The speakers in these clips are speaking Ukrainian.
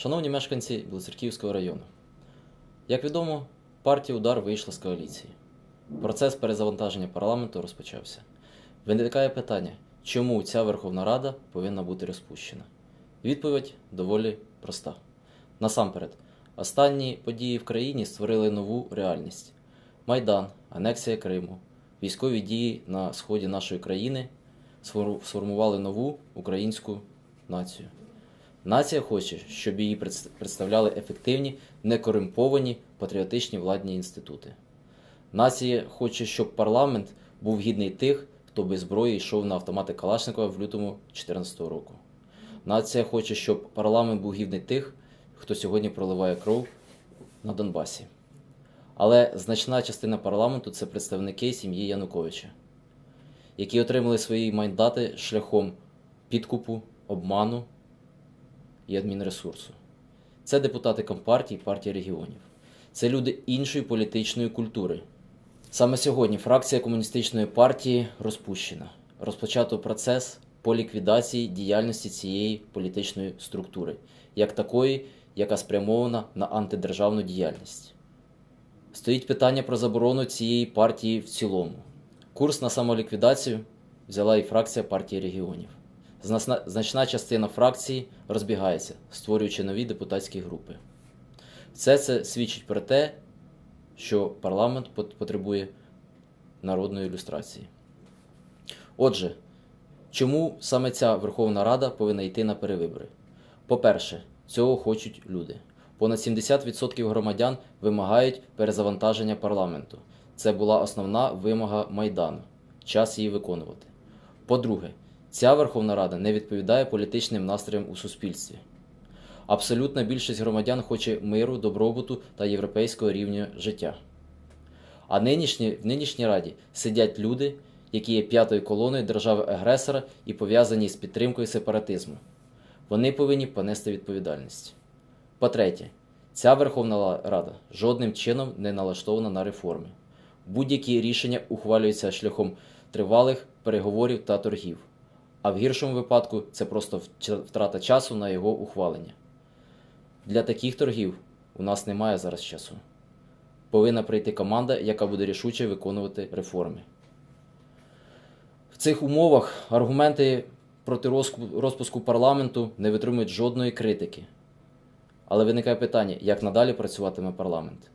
Шановні мешканці Білоцерківського району, як відомо, партія Удар вийшла з коаліції. Процес перезавантаження парламенту розпочався. Виникає питання, чому ця Верховна Рада повинна бути розпущена? Відповідь доволі проста. Насамперед, останні події в країні створили нову реальність: Майдан, анексія Криму, військові дії на сході нашої країни сформували нову українську націю. Нація хоче, щоб її представляли ефективні, некорумповані патріотичні владні інститути. Нація хоче, щоб парламент був гідний тих, хто без зброї йшов на автомати Калашникова в лютому 2014 року. Нація хоче, щоб парламент був гідний тих, хто сьогодні проливає кров на Донбасі. Але значна частина парламенту це представники сім'ї Януковича, які отримали свої мандати шляхом підкупу, обману і адмінресурсу. Це депутати Компартії, партії регіонів. Це люди іншої політичної культури. Саме сьогодні фракція комуністичної партії розпущена. Розпочато процес по ліквідації діяльності цієї політичної структури, як такої, яка спрямована на антидержавну діяльність. Стоїть питання про заборону цієї партії в цілому. Курс на самоліквідацію взяла і фракція партії регіонів. Значна частина фракції розбігається, створюючи нові депутатські групи. Все це свідчить про те, що парламент потребує народної ілюстрації. Отже, чому саме ця Верховна Рада повинна йти на перевибори? По-перше, цього хочуть люди. Понад 70% громадян вимагають перезавантаження парламенту. Це була основна вимога Майдану. Час її виконувати. По-друге, ця Верховна Рада не відповідає політичним настроям у суспільстві. Абсолютна більшість громадян хоче миру, добробуту та європейського рівня життя. А нинішні, в нинішній раді сидять люди, які є п'ятою колоною держави-агресора і пов'язані з підтримкою сепаратизму. Вони повинні понести відповідальність. По-третє, ця Верховна Рада жодним чином не налаштована на реформи. Будь-які рішення ухвалюються шляхом тривалих переговорів та торгів. А в гіршому випадку це просто втрата часу на його ухвалення. Для таких торгів у нас немає зараз часу. Повинна прийти команда, яка буде рішуче виконувати реформи. В цих умовах аргументи проти розпуску парламенту не витримують жодної критики. Але виникає питання, як надалі працюватиме парламент.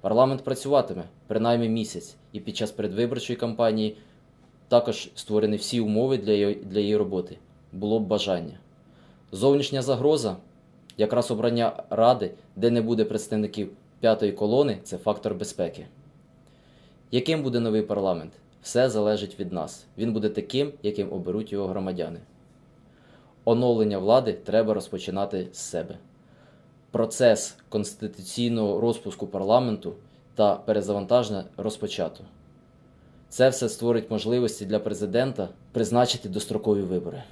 Парламент працюватиме принаймні місяць, і під час передвиборчої кампанії також створені всі умови для її, для її роботи. Було б бажання. Зовнішня загроза, якраз обрання ради, де не буде представників п'ятої колони, це фактор безпеки. Яким буде новий парламент? Все залежить від нас. Він буде таким, яким оберуть його громадяни. Оновлення влади треба розпочинати з себе. Процес конституційного розпуску парламенту та перезавантаження розпочато. Це все створить можливості для президента призначити дострокові вибори.